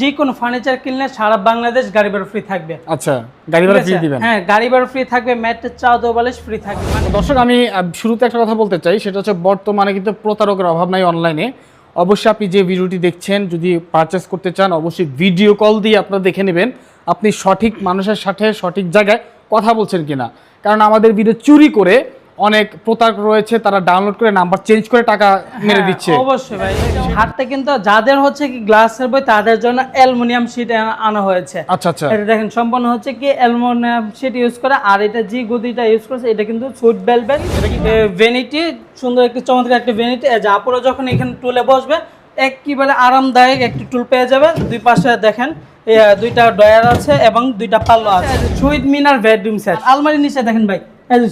যে কোনো ফার্নিচার কিনলে সারা বাংলাদেশ গাড়ি ভাড়া ফ্রি থাকবে। আচ্ছা গাড়ি ভাড়া ফ্রি দিবেন? হ্যাঁ গাড়ি ভাড়া ফ্রি থাকবে ম্যাটের চা দোবালিশ ফ্রি থাকবে। মানে দর্শক আমি শুরুতে একটা কথা বলতে চাই সেটা হচ্ছে বর্তমানে কিন্তু প্রতারকের অভাব নাই অনলাইনে অবশ্যই আপনি যে ভিডিওটি দেখছেন যদি পারচেস করতে চান অবশ্যই ভিডিও কল দিয়ে আপনারা দেখে নেবেন আপনি সঠিক মানুষের সাথে সঠিক জায়গায় কথা বলছেন কিনা। কারণ আমাদের ভিডিও চুরি করে অনেক প্রতারক রয়েছে তারা ডাউনলোড করে নাম্বার চেঞ্জ করে টাকা মেরে হ্যাঁ, দিচ্ছে। অবশ্যই ভাই হাটটা কিন্তু যাদের হচ্ছে কি গ্লাসের বই তাদের জন্য অ্যালুমিনিয়াম শিট আনা হয়েছে। আচ্ছা আচ্ছা। এটা দেখেন সম্পূর্ণ হচ্ছে কি অ্যালুমিনিয়াম শিট ইউজ করে আর এটা যে গদিটা ইউজ করেছে এটা কিন্তু সুইট বেলবেট ভেনিটি সুন্দর একটি চমৎকার একটি ভেনিটি যা আপুরা যখন এখানে টুলে বসবে একেবারে আরামদায়ক একটি টুল পেয়ে যাবে। দুই পাশে দেখেন দুইটা ডয়ার আছে এবং দুইটা পাল্লো আছে। সুইট মিনার বেডরুম সেট আলমারির নিচে দেখেন ভাই।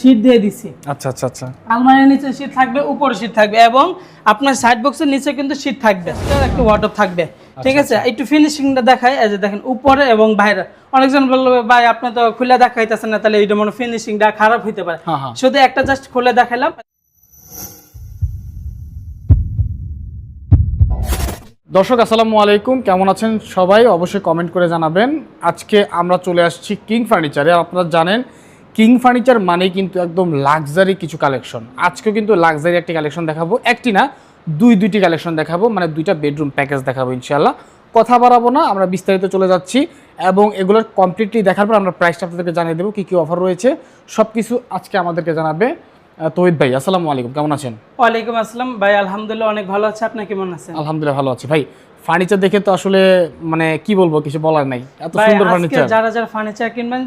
শীট দিয়ে দিচ্ছি আচ্ছা আচ্ছা আচ্ছা। আলমারির নিচে শীট থাকবে উপরে শীট থাকবে এবং আপনার সাইড বক্সের নিচে কিন্তু শীট থাকবে। এটার একটা ওয়াটার থাকবে। ঠিক আছে? একটু ফিনিশিংটা দেখায় এই যে দেখেন উপরে এবং বাইরে। অনেকজন বলল ভাই আপনি তো খুলে দেখাইতেছেন না তাহলে এটা মনে ফিনিশিংটা খারাপ হইতে পারে। হ্যাঁ, হ্যাঁ। শুধু একটা জাস্ট খুলে দেখাইলাম। দর্শক আসসালামু আলাইকুম। কেমন আছেন সবাই? অবশ্যই কমেন্ট করে জানাবেন। আজকে আমরা চলে আসছি কিং ফার্নিচারে আপনারা জানেন কিং ফার্নিচার মানে কিন্তু একদম লাক্সারি কিছু কালেকশন। আজকেও কিন্তু লাক্সারি একটি কালেকশন দেখাবো একটি না দুই দুইটি কালেকশন দেখাবো মানে দুইটা বেডরুম প্যাকেজ দেখাবো ইনশাল্লাহ কথা বাড়াবো না আমরা বিস্তারিত চলে যাচ্ছি এবং এগুলোর কমপ্লিটলি দেখার পর আমরা প্রাইসটা আপনাদেরকে জানিয়ে দেবো কী কী অফার রয়েছে। সব কিছু আজকে আমাদেরকে জানাবে তৌহিদ ভাই আসসালামু আলাইকুম কেমন আছেন? ওয়ালাইকুম আসসালাম। ভাই আলহামদুলিল্লাহ অনেক ভালো আছে আপনি কেমন আছেন? আলহামদুলিল্লাহ ভালো আছি। ভাই ফার্নিচার দেখে তো আসলে মানে কি বলব কিছু বলার নাই। এত সুন্দর ফার্নিচার যারা যারা ফার্নিচার কিনবেন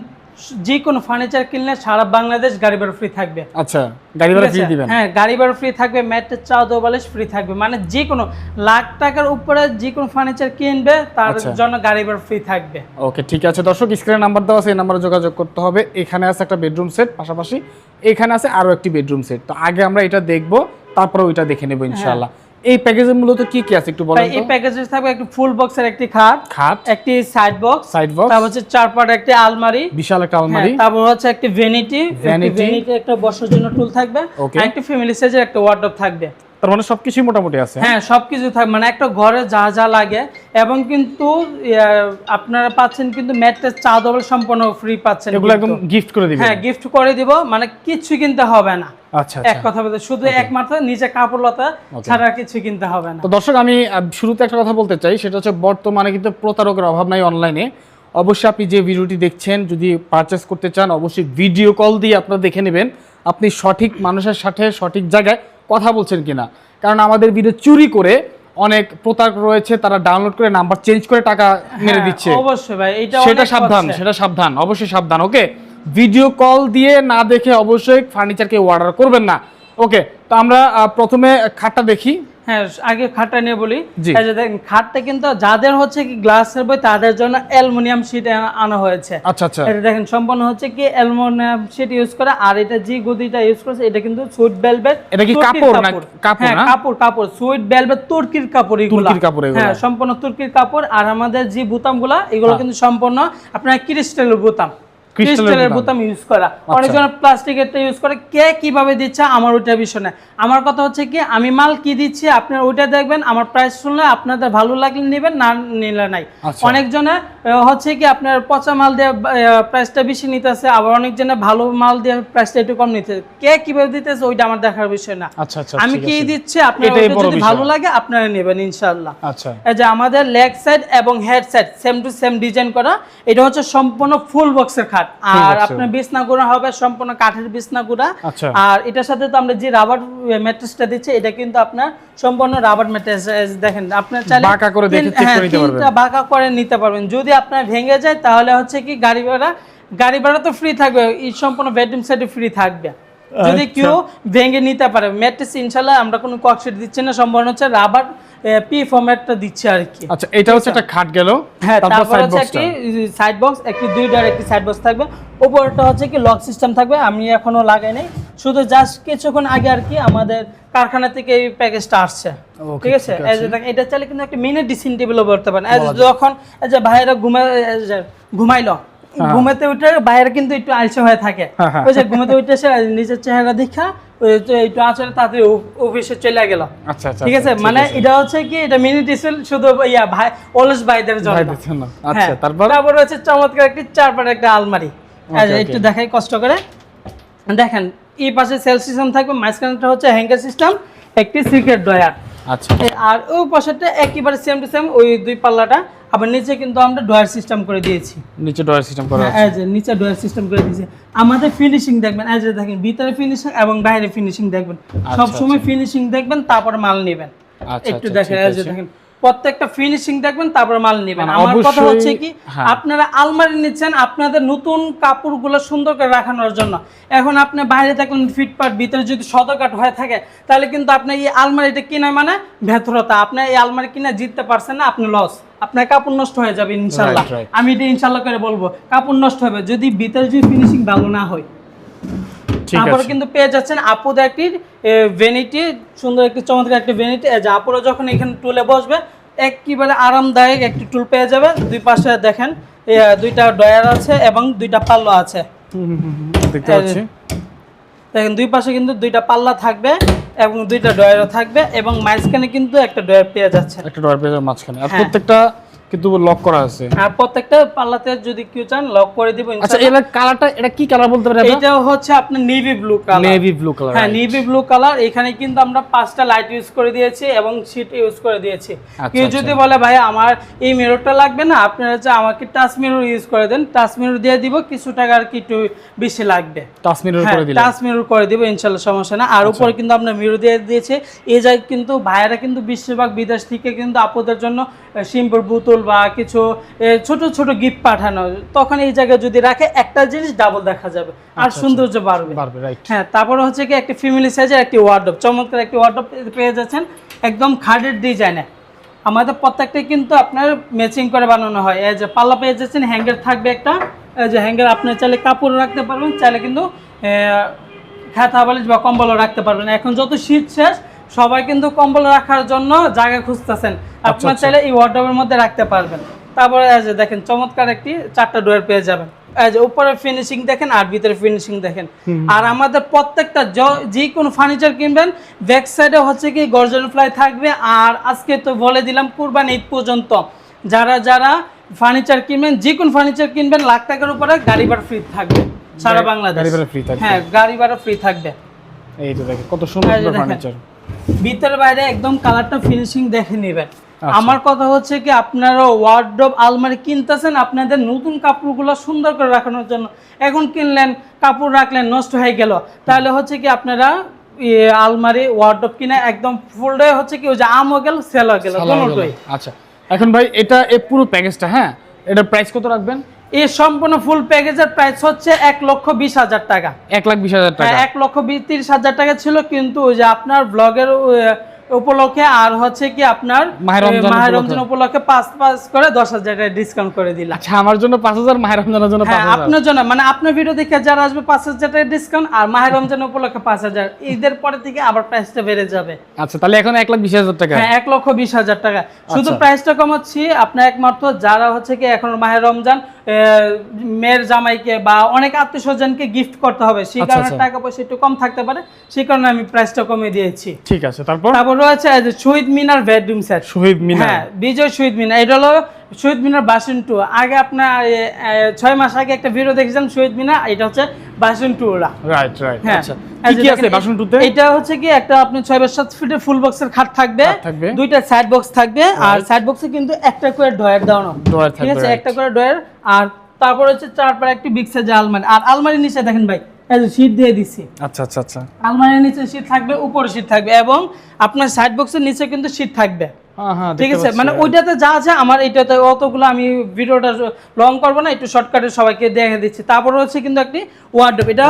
যে কোনো ফার্নিচার কিনলে সারা বাংলাদেশ গাড়ি ভাড়া ফ্রি থাকবে। আচ্ছা গাড়ি ভাড়া ফ্রি দিবেন? হ্যাঁ গাড়ি ভাড়া ফ্রি থাকবে ম্যাটের চা দোবালিশ ফ্রি থাকবে। মানে যে কোনো লাখ টাকার উপরে যে কোনো ফার্নিচার কিনবে তার আচ্ছা। জন্য গাড়ি ভাড়া ফ্রি থাকবে। ওকে ঠিক আছে। দর্শক স্ক্রিনে নাম্বার দেওয়া আছে এই নাম্বারে যোগাযোগ করতে হবে। এখানে আছে একটা বেডরুম সেট পাশাপাশি এখানে আছে আরও একটি বেডরুম সেট তো আগে আমরা এটা দেখব তারপরে ওইটা দেখে নেব ইনশাআল্লাহ। এই প্যাকেজের মূলত কি কি আছে একটু বলেন এই প্যাকেজে থাকবে একটা ফুল বক্সের একটি খাট খাট একটি সাইড বক্স সাইড বক্স তারপর হচ্ছে চার পাট একটি আলমারি বিশাল একটা হ্যাঁ, আলমারি তারপর হচ্ছে একটি ভ্যানিটি। ভ্যানিটি একটা বসার জন্য টুল থাকবে. আর একটি ফ্যামিলি সাইজের একটা ওয়ার্ডরোব থাকবে তার মানে সবকিছুই মোটামুটি আছে হ্যাঁ? সবকিছু থাকবে মানে একটা ঘরে যা যা লাগে এবং কিন্তু আপনারা পাচ্ছেন কিন্তু ম্যাট্রেস চা ডবল সম্পূর্ণ ফ্রি পাচ্ছেন এগুলো একদম গিফট করে দিবেন। হ্যাঁ গিফট করে দিব মানে কিছু কিনতে হবে না। আচ্ছা এক আচ্ছা কথা বলতে শুধু একমাত্র নিচে কাপড় লতা ছাড়া কিছু কিনতে হবে না। তো দর্শক আমি শুরুতে একটা কথা বলতে চাই সেটা হচ্ছে বর্তমানে কিন্তু প্রতারকের অভাব নাই অনলাইনে অবশ্যই আপনি যে ভিডিওটি দেখছেন যদি পারচেস করতে চান অবশ্যই ভিডিও কল দিয়ে আপনারা দেখে নেবেন। আপনি সঠিক মানুষের সাথে সঠিক জায়গায় কথা বলছেন কিনা? কারণ আমাদের ভিডিও চুরি করে অনেক প্রতারক রয়েছে তারা ডাউনলোড করে নাম্বার চেঞ্জ করে টাকা মেরে হ্যাঁ, দিচ্ছে। অবশ্যই ভাই এটা সেটা সাবধান সেটা সাবধান অবশ্যই সাবধান ওকে ভিডিও কল দিয়ে না দেখে অবশ্যই ফার্নিচারকে অর্ডার করবেন না। ওকে তো আমরা প্রথমে খাটটা দেখি। হ্যাঁ আগে খাটটা নিয়ে বলি। খাটটা কিন্তু যাদের হচ্ছে কি গ্লাসের বই তাদের জন্য অ্যালুমিনিয়াম শিট আনা হয়েছে। আচ্ছা আচ্ছা। এটা দেখেন সম্পূর্ণ হচ্ছে কি অ্যালুমিনিয়াম শিট ইউজ করা আর এটা যে গদিটা ইউজ করেছে এটা কিন্তু সুইট বেলভেট এটা কি কাপড় না কাপড়। হ্যাঁ কাপড় কাপড় সুইট বেলভেট তুর্কির কাপড় এগুলো। তুর্কির কাপড় এগুলো। হ্যাঁ সম্পূর্ণ তুর্কির কাপড় আর আমাদের যে বুতামগুলা এগুলো হ্যাঁ। কিন্তু সম্পূর্ণ আপনার ক্রিস্টালের বুতাম। ক্রিস্টালের বুতাম। ইউজ করা। অনেকজন প্লাস্টিকেরটা ইউজ করে। কে কীভাবে দিচ্ছে আমার ওইটা বিষয় না আমার কথা হচ্ছে কি আমি মাল কি দিচ্ছি আপনার ওইটা দেখবেন আমার প্রাইস শুনলে আপনাদের ভালো লাগলে নেবেন না নিলে নাই। আচ্ছা। অনেকজনে হচ্ছে কি আপনার পচা মাল দিয়ে প্রাইসটা বেশি নিতেছে আবার অনেকজনে ভালো মাল দিয়ে প্রাইসটা একটু কম নিতেছে। কে কীভাবে দিতেছে ওইটা আমার দেখার বিষয় না। আচ্ছা আচ্ছা আমি কি দিচ্ছি আপনার যদি ভালো লাগে আপনারা নেবেন ইনশাআল্লাহ। আচ্ছা। এই যে আমাদের লেগ সাইড এবং head side same to same design করা এটা হচ্ছে সম্পূর্ণ ফুল বক্সের খাট। আর আপনার বিছনা গুঁড়া হবে সম্পূর্ণ কাঠের বিছনা গুঁড়া আচ্ছা। আর এটার সাথে তো আমরা যে রাবার ম্যাট্রেসটা দিচ্ছি এটা কিন্তু আপনার সম্পূর্ণ রাবার ম্যাট্রেস দেখেন আপনার চাইলে বাঁকা করে দেখে check হ্যাঁ, করে নিতে পারবেন। বাঁকা করে নিতে পারবেন যদি আপনার ভেঙে যায় তাহলে হচ্ছে কি গাড়ি ভাড়া গাড়ি ভাড়া তো ফ্রি থাকবে এই সম্পূর্ণ বেডরুম সেটে ফ্রি থাকবে যদি আচ্ছা। কেউ ভেঙে নিতে পারে ম্যাট্রেস ইনশাল্লাহ আমরা কোনো ককশিট দিচ্ছি না সম্পূর্ণ হচ্ছে রাবার পি ফর্ম্যাটটা দিচ্ছি আর কি আচ্ছা এটা হচ্ছে একটা খাট গেল হ্যাঁ তারপর হচ্ছে একটি সাইড বক্স একটি দুই ডোর একটি সাইড বক্স থাকবে। উপরটা হচ্ছে কি লক সিস্টেম থাকবে আমি এখনও লাগাই নাই। শুধু জাস্ট কিছুক্ষণ আগে আর কি আমাদের কারখানা থেকে এই প্যাকেজটা আসছে। ঠিক আছে? এটা চাইলে কিন্তু একটা মিনি ডিসিন টেবিলও করতে পারেন। যখন যে ভাইয়েরা এই ঘুমাইলো ঘুমাতে উঠে বাইরে কিন্তু একটু আলসে হয়ে থাকে। হ্যাঁ, হ্যাঁ। ওই যে ঘুমাতে উঠে এসে নিজের চেহারা দেখা অফিসে চলে গেল। আচ্ছা আচ্ছা ঠিক আছে? আচ্ছা, মানে এটা হচ্ছে কি এটা মিনি ডিসেল শুধু ইয়া ভাই অলস ভাইদের জন্য। ভাই আচ্ছা হ্যাঁ, তারপর? তারপর হচ্ছে চমৎকার একটি চারপাটে একটা আলমারি। একটু দেখাই কষ্ট করে। দেখেন এই পাশে সেল সিস্টেম থাকবে মাঝখানটা হচ্ছে হ্যাঙ্গার সিস্টেম একটি সিক্রেট ডয়ার আচ্ছা। আর ওই পাশেটা একেবারে সেম টু সেম ওই দুই পাল্লাটা আবার নিচে কিন্তু আমরা ডয়ার সিস্টেম করে দিয়েছি। নিচে ডয়ার সিস্টেম করা আছে। এই যে নিচে ডয়ার সিস্টেম করে দিয়েছি। আমাদের ফিনিশিং দেখবেন যে দেখেন ভিতরে ফিনিশিং এবং বাইরে ফিনিশিং দেখবেন। সব সময় ফিনিশিং দেখবেন তারপর মাল নেবেন। আচ্ছা, একটু আচ্ছা, দেখেন যে দেখেন প্রত্যেকটা ফিনিশিং দেখবেন তারপর মাল নেবেন। মানে আমার কথা হচ্ছে কি হ্যাঁ। আপনারা আলমারি নিচ্ছেন আপনাদের নতুন কাপড়গুলো সুন্দর করে রাখানোর জন্য। এখন আপনি বাইরে থাকলেন ফিটপাট ভিতরে যদি সদরকাট হয়ে থাকে তাহলে কিন্তু আপনি এই আলমারিটা কিনা মানে ভেতরতা। আপনি এই আলমারি কিনে জিততে পারছেন না আপনি লস আপনার কাপড় নষ্ট হয়ে যাবে ইনশাল্লাহ. আমি এটা ইনশাল্লাহ করে বলব কাপড় নষ্ট হবে। যদি ভিতরে যদি ফিনিশিং ভালো না হয় তারপরে কিন্তু পেয়ে যাচ্ছেন আপুদ একটি ভেনিটি সুন্দর একটি চমৎকার একটি ভেনিটি যে আপুরা যখন এখানে টুলে বসবে একেবারে আরামদায়ক একটি টুল পেয়ে যাবে। দুই পাশে দেখেন দুইটা ডয়ার আছে এবং দুইটা পাল্লা আছে। দেখতে পাচ্ছি। দেখেন দুই পাশে কিন্তু দুইটা পাল্লা থাকবে এবং দুইটা ডয়ারও থাকবে এবং মাঝখানে কিন্তু একটা ডয়ার পেয়ে যাচ্ছে। একটা ডয়ার পেয়ে যাবে মাঝখানে। আর হ্যাঁ। প্রত্যেকটা কিন্তু লক করা আছে। আর প্রত্যেকটা পাল্লাতে যদি কেউ চান লক করে দিব আচ্ছা এর কালারটা এটা কি কালার বলতে পারি এটা হচ্ছে আপনার navy blue colour navy blue colour হ্যাঁ নেভি ব্লু কালার এখানে কিন্তু আমরা পাঁচটা লাইট ইউজ করে দিয়েছি এবং শীট ইউজ করে দিয়েছি। আচ্ছা, কেউ আচ্ছা। যদি বলে ভাই আমার এই মিররটা লাগবে না আপনারা হচ্ছে আমাকে টাচ মিরর ইউজ করে দেন টাচ মিরর দিয়ে দিব কিছু টাকা আর কি একটু বেশি লাগবে। টাচ মিরর হ্যাঁ করে দিলেন। টাচ মিরর করে দিব ইনশাল্লাহ সমস্যা না আচ্ছা। আর উপরে কিন্তু আমরা মিরর দিয়ে দিয়েছে। এই জায়গায় কিন্তু ভাইয়েরা কিন্তু বেশিরভাগ বিদেশ থেকে কিন্তু আপুদের জন্য শিম্পুর বোতল বা কিছু ছোট ছোট গিফট পাঠানো তখন এই জায়গায় যদি রাখে একটা জিনিস ডাবল দেখা যাবে। আর সৌন্দর্য বাড়বে। হ্যাঁ তারপরে হচ্ছে কি একটি ফ্যামিলি সাইজের একটি ওয়ার্ডরোব চমৎকার একটি ওয়ার্ডরোব পেয়ে যাচ্ছেন একদম খাটের ডিজাইনে আমাদের প্রত্যেকটাই কিন্তু আপনার ম্যাচিং করে বানানো হয়। এই যে পাল্লা পেয়ে যাচ্ছেন হ্যাঙ্গার থাকবে একটা। এই যে হ্যাঙ্গার আপনার চাইলে কাপড় রাখতে পারবেন চাইলে কিন্তু খাতা বালিশ বা কম্বলও রাখতে পারবেন। এখন যত শীত শেষ সবাই কিন্তু কম্বল রাখার জন্য জায়গা খুঁজতেছেন। আপনার আচ্ছা। চাইলে এই ওয়ার্ডরোবের মধ্যে রাখতে পারবেন। তারপরে এই যে দেখেন চমৎকার একটি চারটা ডোয়ার পেয়ে যাবেন। এই যে উপরে ফিনিশিং দেখেন আর ভিতরে ফিনিশিং দেখেন। আর আমাদের প্রত্যেকটা য- কোনো ফার্নিচার কিনবেন ব্যাক সাইডে হচ্ছে কি গর্জন ফ্লাই থাকবে। আর আজকে তো বলে দিলাম কুরবান ঈদ পর্যন্ত। যারা যারা ফার্নিচার কিনবেন যে কোনো ফার্নিচার কিনবেন লাখ টাকার উপরে গাড়ি ভাড়া ফ্রি থাকবে। সারা বাংলাদেশ। গাড়ি ভাড়া থাকবে। হ্যাঁ গাড়ি ভাড়া ফ্রি থাকবে। এই তো দেখে কত সুন্দর দেখেন। ফার্নিচার ভিতরে বাইরে একদম কালারটা ফিনিশিং দেখে নেবেন। আচ্ছা। আমার কথা হচ্ছে কি আপনারা ওয়ার্ডরোব আলমারি কিনতেছেন আপনাদের নতুন কাপড়গুলো সুন্দর করে রাখানোর জন্য। এখন কিনলেন কাপড় রাখলেন নষ্ট হয়ে গেল। তাহলে হচ্ছে কি আপনারা আলমারি ওয়ার্ডরোব কিনে একদম ফুল ডে হচ্ছে কি ওই যে আমও গেল সেল হয়ে গেল আচ্ছা। এখন ভাই এটা এই পুরো প্যাকেজটা হ্যাঁ? এটার প্রাইস কত রাখবেন? এই সম্পূর্ণ ফুল প্যাকেজের প্রাইস হচ্ছে এক লক্ষ বিশ হাজার টাকা। এক লাখ বিশ হাজার টাকা। হ্যাঁ এক লক্ষ বিশ তিরিশ হাজার টাকা ছিল কিন্তু ওই যে আপনার ব্লগের উপলক্ষে আর হচ্ছে কি আপনার মাহে রমজান উপলক্ষে। পাঁচ পাঁচ করে দশ হাজার টাকা ডিসকাউন্ট করে দিলাম। আচ্ছা আমার জন্য পাঁচ হাজার মাহের রমজানের জন্য হ্যাঁ আপনার জন্য মানে আপনার ভিডিও দেখে যারা আসবে পাঁচ হাজার টাকা ডিসকাউন্ট আর মাহে রমজান উপলক্ষে পাঁচ হাজার। ঈদের পরে থেকে আবার প্রাইসটা বেড়ে যাবে। আচ্ছা তাহলে এখন এক লাখ বিশ হাজার টাকা। হ্যাঁ এক লক্ষ বিশ হাজার টাকা। শুধু আচ্ছা। প্রাইসটা কমাচ্ছি আপনার একমাত্র যারা হচ্ছে কি এখন মাহে রমজান এ, মেয়ের জামাইকে বা অনেক আত্মীয় স্বজনকে গিফট করতে হবে সেই আচ্ছা, কারণে আচ্ছা। টাকা পয়সা একটু কম থাকতে পারে সেই কারণে আমি প্রাইসটা কমে দিয়েছি। ঠিক আছে তারপর? তারপর রয়েছে শহীদ মিনার বেডরুম সেট শহীদ মিনার। হ্যাঁ বিজয় শহীদ মিনার এটা হলো শহীদ মিনার বাসন টু আগে আপনার ছয় মাস আগে একটা ভিডিও দেখেছিলাম শহীদ মিনার এটা হচ্ছে বাসন টু ওরা রাইট রাইট হ্যাঁ। এই কি যে কি আছে দেখেন, বাসন টুতে এটা হচ্ছে কি একটা আপনি ছয় বাই সাত ফিটের ফুল বক্সের খাট থাকবে দুইটা সাইড বক্স থাকবে আর সাইড বক্সে কিন্তু একটা করে ডয়ার দেওয়ানো। ঠিক আছে একটা করে ডয়ার আর তারপর হচ্ছে একটি বিগ আলমারি। আর আলমারির নিচে দেখেন ভাই শীট দিয়ে দিচ্ছি আচ্ছা আচ্ছা আচ্ছা। আলমারির নিচে শীট থাকবে উপরে শীট থাকবে এবং আপনার সাইড বক্সের নিচে কিন্তু শীট থাকবে। ঠিক আছে মানে ওইটাতে যা আছে আমার এইটাতে অতগুলো আমি ভিডিওটা লং করব না একটু শর্টকাটে সবাইকে দেখে দিচ্ছি। তারপর হচ্ছে কিন্তু একটি ওয়ার্ডরোব এটা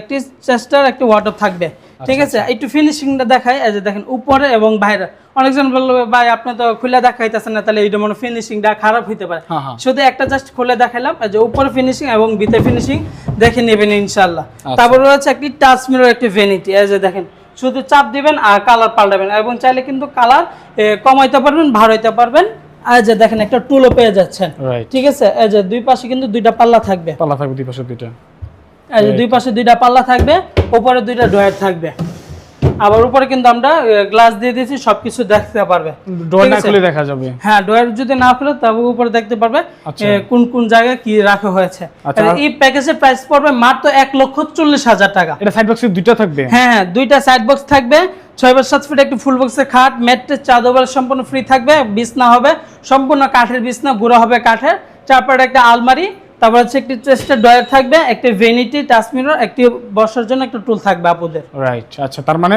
একটি চেস্টার একটি ওয়ার্ডরোব থাকবে। আচ্ছা, ঠিক আছে একটু ফিনিশিংটা দেখায় এই যে দেখেন উপরে এবং বাইরে। অনেকজন বলল ভাই আপনি তো খুলে দেখাইতেছেন না তাহলে এইটা মনে ফিনিশিংটা খারাপ হইতে পারে। হ্যাঁ, হ্যাঁ। শুধু একটা জাস্ট খুলে দেখালাম এই যে উপরে ফিনিশিং এবং ভিতরে ফিনিশিং দেখে নেবেন ইনশাল্লাহ আচ্ছা। তারপর রয়েছে একটি টাচ মিরর একটি ভ্যানিটি এই যে দেখেন শুধু চাপ দিবেন আর কালার পাল্টাবেন। এবং চাইলে কিন্তু কালার কমাইতে পারবেন ভাড়াইতে পারবেন। আর যে দেখেন একটা টুলও পেয়ে যাচ্ছেন। ঠিক আছে? এই যে দুই পাশে কিন্তু দুইটা পাল্লা থাকবে। পাল্লা থাকবে দুই পাশে দুইটা। এই যে দুই পাশে দুইটা পাল্লা থাকবে উপরে দুইটা ডয়ার থাকবে। আবার উপরে কিন্তু আমরা গ্লাস দিয়ে দিয়েছি সবকিছু দেখতে পারবে। ডোর না খুলে দেখা যাবে। হ্যাঁ ডয়ার যদি না খুলে তবে উপরে দেখতে পারবে আচ্ছা। কোন কোন জায়গায় কি রাখা হয়েছে। আচ্ছা, এই প্যাকেজের প্রাইস পড়বে মাত্র এক লক্ষ চল্লিশ হাজার টাকা। এটা সাইড বক্সে দুইটা থাকবে? হ্যাঁ হ্যাঁ দুইটা সাইড বক্স থাকবে। ছয় সাত ফিট একটি ফুল বক্সের খাট ম্যাট্রেস চাদর সম্পূর্ণ ফ্রি থাকবে বিছনা হবে সম্পূর্ণ কাঠের বিছনা গুঁড়ো হবে কাঠের চারপাড়ে একটা আলমারি তারপর হচ্ছে একটি চেস্টের ডয়ার থাকবে একটি ভেনিটি টাচমিরর একটি বসার জন্য একটা টুল থাকবে আপুদের। রাইট আচ্ছা তার মানে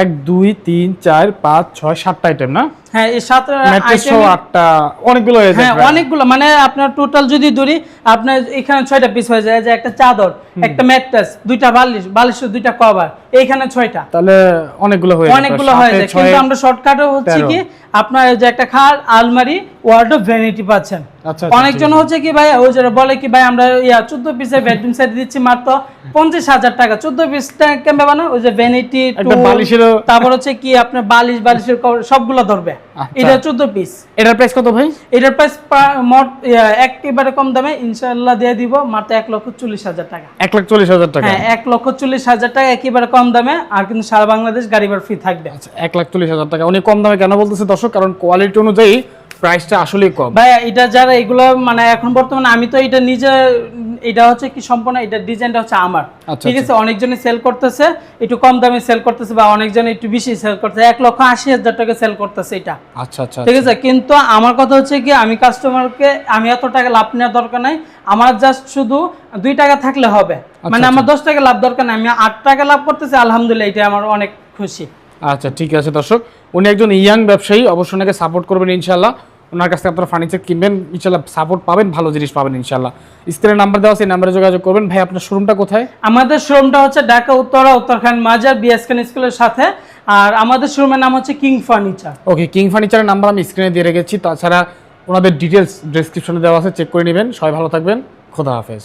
এক দুই তিন চার পাঁচ ছয় সাতটা আইটেম না? হ্যাঁ এই সাত আটটা অনেকগুলো হয়ে হ্যাঁ অনেকগুলো মানে আপনার টোটাল যদি ধরি আপনার এখানে ছয়টা পিস হয়ে যায় যে একটা চাদর একটা ম্যাট্রেস দুইটা বালিশ বালিশের দুইটা কভার এইখানে ছয়টা। তাহলে অনেকগুলো হয়ে অনেকগুলো হয়ে যায়। কিন্তু আমরা শর্টকাটে হচ্ছে। কি আপনার যে একটা খাট আলমারি ওয়ার্ডরোব ভ্যানিটি পাচ্ছেন। আচ্ছা, আচ্ছা, অনেকজন হচ্ছে কি ভাই ওই যে বলে কি ভাই আমরা ইয়া চোদ্দ পিসের বেডরুম সেট দিচ্ছি মাত্র পঞ্চাশ হাজার টাকা। চোদ্দ পিসটা কেমন বানো ওই যে ভ্যানিটি একটা বালিশেরও তারপর হচ্ছে কি আপনার বালিশ বালিশের সবগুলো ধরবে। আচ্ছা। এটা চোদ্দ পিস এটার প্রাইস কত ভাই? এটার প্রাইস মোট একেবারে কম দামে ইনশাল্লাহ দিয়ে দিব মাত্র এক লক্ষ চল্লিশ হাজার টাকা। এক লাখ চল্লিশ হাজার টাকা। হ্যাঁ এক লক্ষ চল্লিশ হাজার টাকা একেবারে কম দামে আর কিন্তু সারা বাংলাদেশ গাড়ি ভাড়া ফ্রি থাকবে। আচ্ছা এক লাখ চল্লিশ হাজার টাকা। উনি কম দামে কেন বলতেছে দর্শক? কারণ কোয়ালিটি অনুযায়ী প্রাইসটা আসলেই কম। ভাই এটা যারা এগুলো মানে এখন বর্তমানে আমি তো এটা নিজে এটা হচ্ছে কি সম্পূর্ণ এটা ডিজাইনটা হচ্ছে আমার। আচ্ছা, ঠিক আছে অনেকজনই সেল করতেছে একটু কম দামে সেল করতেছে বা অনেকজন একটু বেশি সেল করতেছে এক লক্ষ আশি হাজার টাকা সেল করতেছে এটা। আচ্ছা আচ্ছা ঠিক আছে কিন্তু আমার কথা হচ্ছে কি আমি কাস্টমারকে আমি এত টাকা লাভ নেওয়ার দরকার নাই আমার জাস্ট শুধু দুই টাকা থাকলে হবে। মানে আমার দশ টাকা লাভ দরকার নাই আমি আট টাকা লাভ করতেছি আলহামদুলিল্লাহ এটা আমার অনেক খুশি। আচ্ছা ঠিক আছে দর্শক। উনি একজন ইয়াং ব্যবসায়ী অবশ্যই ওনাকে সাপোর্ট করবেন ইনশাল্লাহ ওনার কাছ থেকে আপনারা ফার্নিচার কিনবেন ইনশাল্লাহ সাপোর্ট পাবেন ভালো জিনিস পাবেন ইনশাল্লাহ স্ক্রিনে নাম্বার দেওয়া আছে এই নাম্বারে যোগাযোগ করবেন। ভাই আপনার শোরুমটা কোথায়? আমাদের শোরুমটা হচ্ছে ঢাকা উত্তরা উত্তরখান মাজার বিএসখান স্কুলের সাথে। আর আমাদের শোরুমের নাম হচ্ছে কিং ফার্নিচার ওকে কিং ফার্নিচারের নাম্বার আমি স্ক্রিনে দিয়ে রেখেছি। তাছাড়া ওনাদের ডিটেলস ডেসক্রিপশনে দেওয়া আছে চেক করে নেবেন। সবাই ভালো থাকবেন। খোদা হাফেজ।